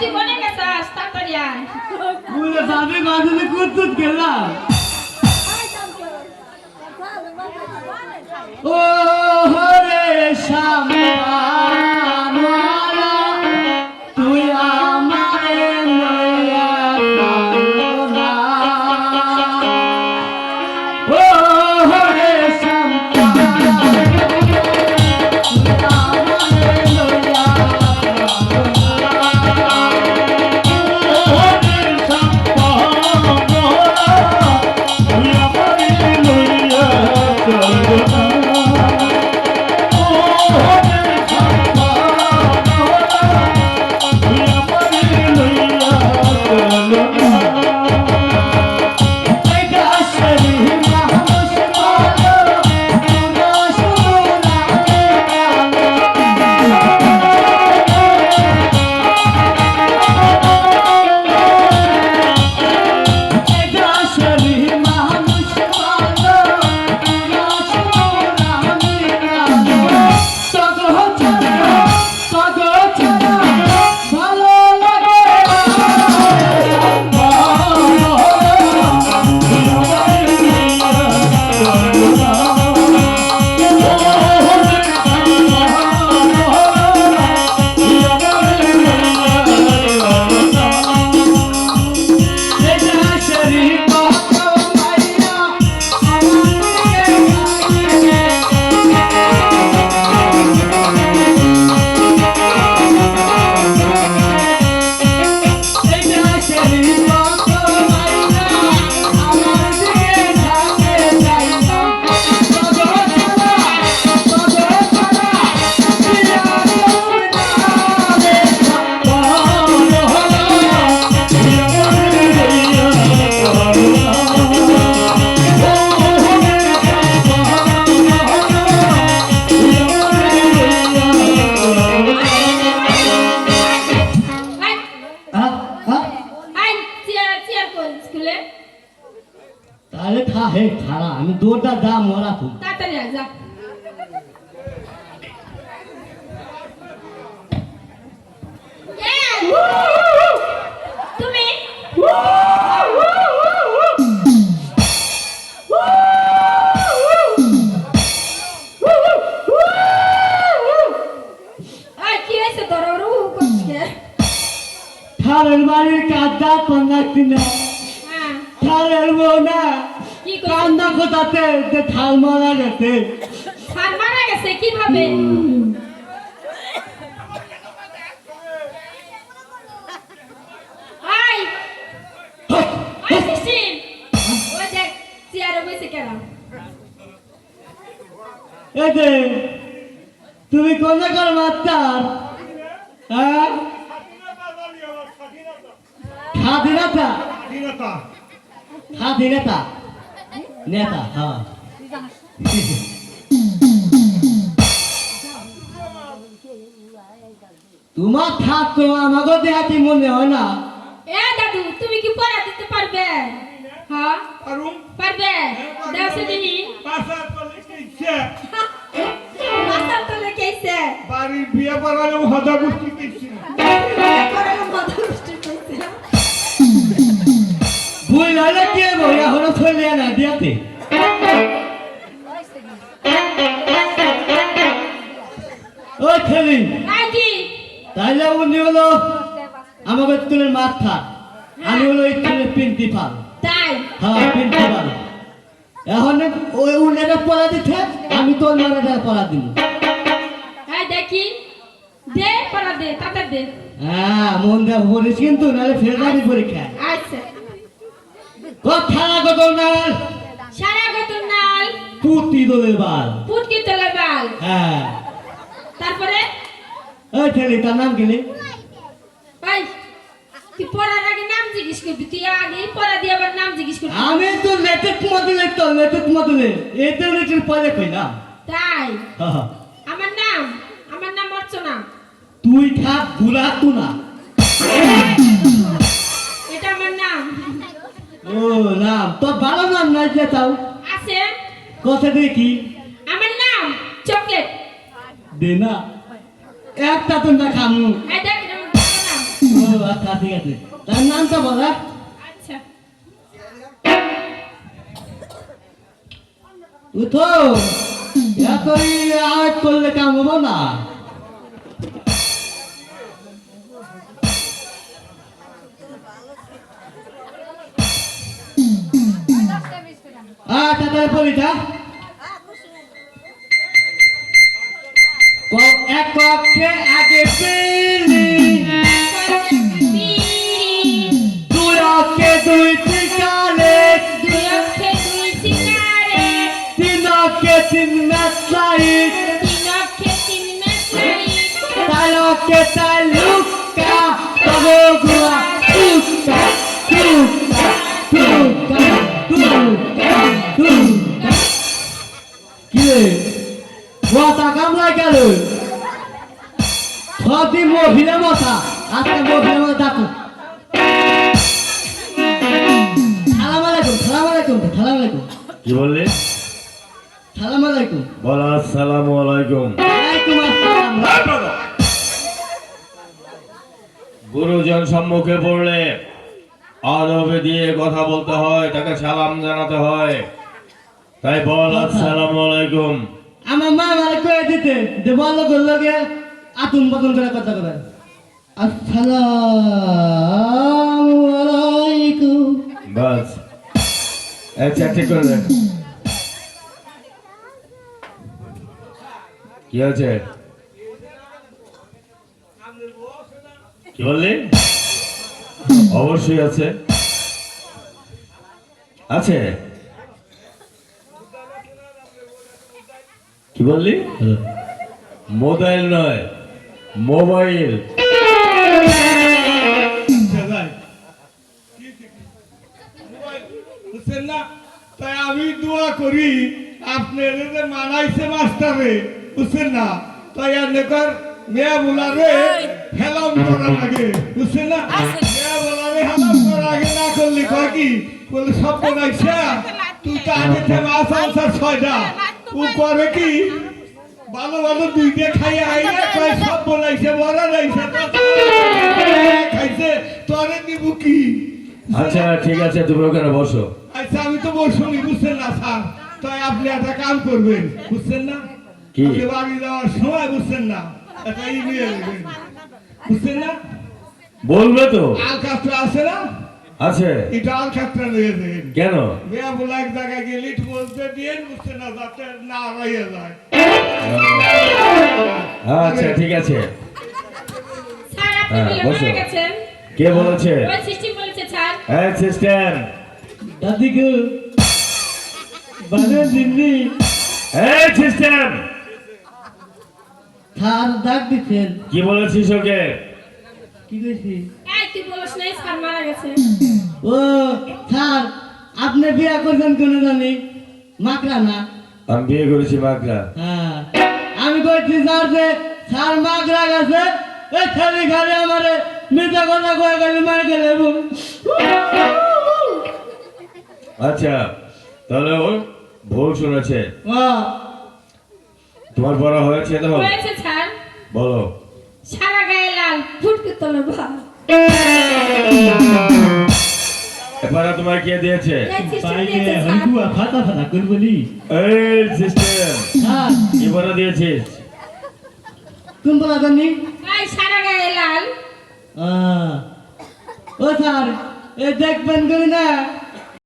তুই কোনে গেছাস তাড়াতাড়ি আয় বুঝে ভাবি মাঝে কুতুত তাহলে খা হে খাড়া আমি দৌড়টা দা মরা তুমি তাড়াতাড়ি আয় যা Yeah! তুমি আই কি হয়েছে থারের না। কান্দা কোথাতে যে থাল মারা গেছে। সার মারা গেছে কীভাবে? স্বাধীনতা নেতা হ্যাঁ। তোমার থাকতো আমাকে দেখাতে মনে হয় না? এ দাদু তুমি কি পড়া দিতে পারবে? হ্যাঁ? পারবে? দেওসে দিনি মাস্টার তো লেখেছে। বাড়ির বিয়ে করালে হজা গোষ্ঠী দেখছি ভুল হলে কি বই এখনও চলে না দিয়াতে ও আই তাইলে উনি হলো আমাকে স্কুলের মাথা আমি হলো স্কুলের প্রিন্সিপাল। তাই? হ্যাঁ প্রিন্সিপাল। এখন ওই উনারা পড়া দিচ্ছে আমি তো ওনারা পড়া দিব। আই দেখি। দে পড়া দে তাতে দে। হ্যাঁ মন দেওয়া পড়িস কিন্তু নাহলে ফেলে যাবি পরীক্ষায় আচ্ছা। না সারা গতর নাল পুতি দলের বাল। পুটকি তোলে বাল। হ্যাঁ। তারপরে? ওই ছেলে তার নাম গেলে ভাই তুই পড়ার আগে নাম জিজ্ঞেস করবি। তুই আগে পড়া দিয়ে আবার নাম জিজ্ঞেস করবি। আমি তো লেটেক মডেলে তো লেটেক মডেলে। এতে লেটেক পরে কই না? তাই? হ্যাঁ। আমার নাম আমার নাম অর্চনা। তুই থাকগুলা তু না। এটা আমার নাম ও নাম তোর ভালো নাম নাই যে তাও। আছে। কথা দেখি আমার নাম চকলেট। দে না। একটা তোমরা খামু। ও আচ্ছা ঠিক আছে। তার নামটা বলা আচ্ছা। উঠো। এতই আওয়াজ করলে কাম হব না। আচ্ছা পরীক্ষা ক- এক কক্ষে আগে পিলি মাথা কামড়ায় গেল। মহিলা মাথা আজকে মহিলা মাথা ডাকো সালাম আলাইকুম সালাম আলাইকুম সালাম আলাইকুম। কি বললি? সালাম আলাইকুম। বল আসসালামু আলাইকুম। ওয়ালাইকুম আসসালাম। গুরুজন সম্মুখে পড়লে আদবে দিয়ে কথা বলতে হয় তাকে সালাম জানাতে হয়। তাই বল আসসালামু আলাইকুম। আমার মা আমার কয়ে দিতে যে বলো করল গে আতুন বাতুন করে কথা কবে। আসসালামু আলাইকুম। বাস। এক চারটে করে দেখ। কি আছে কি বললি? অবশ্যই আছে। আছে। কি বললি? মোবাইল নয় মোবাইল। তাই আমি দোয়া করি আপনার মানাইছে মাস্টারে বুঝছেন না? তাই এনেকার মেয়া বোলারে হেলাম করা লাগে বুঝছেন না? মেয়া বোলারে হেলাম করা আগে না করলে কয় কি? বলে সব বানাইছে তুই তো থেকে মাছ আনছা ছয়টা। ও করে কি? ভালো ভালো দুইটা খাইয়ে আইলে কয় সব বলাইছে বড় রাইছে খাইছে তোরে দিব কি? আচ্ছা ঠিক আছে তুমি ওখানে বসো। আচ্ছা আমি তো বসুনি বুঝছেন না স্যার? তাই আপনি একটা কাম করবেন বুঝছেন না? কি? বাড়ি যাওয়ার সময় বুঝছেন না একটা ই নিয়ে নেবেন বুঝছেন না? বলবে তো। আল কাপটা আছে না? আছে। এটা আল কাপটা নিয়ে দেবেন কেন? মেয়া বলে এক জায়গায় গেলে ইট বলতে দিয়ে বুঝছেন না যাতে না রয়ে যায়। আচ্ছা ঠিক আছে। হ্যাঁ, কে বলেছে? ওই সিস্টেম বলেছে স্যার। হ্যাঁ সিস্টেম দাদিকে বানে দিননি। হ্যাঁ সিস্টেম স্যার ডাক দিচ্ছেন। কি বলেছিস ওকে? কি কইছি এই তুই বলিস নাই স্যার মারা গেছে। ও স্যার আপনি বিয়া করছেন কোন জানি? মাকড়া না? আমি বিয়ে করেছি মাকড়া। হ্যাঁ। আমি কইছি স্যার যে স্যার মাকড়া গেছে এই ছেলে ঘরে আমারে মিথ্যা কথা কয়ে গেলে মার গেলে আচ্ছা তাহলে ও ভুল শুনেছে। তোমার পড়া হয়েছে তো? হয়েছে স্যার। বলো। সারা গায়ে লাল ফুটকে তোলে ভাব এবারে তোমার কে দিয়েছে? হইকুয়া এই হ্যাঁ। কি পড়া দিয়েছিস। কোন বলা জানি সারা গায়ে লাল আহ, ও স্যার এ দেখবেন করি না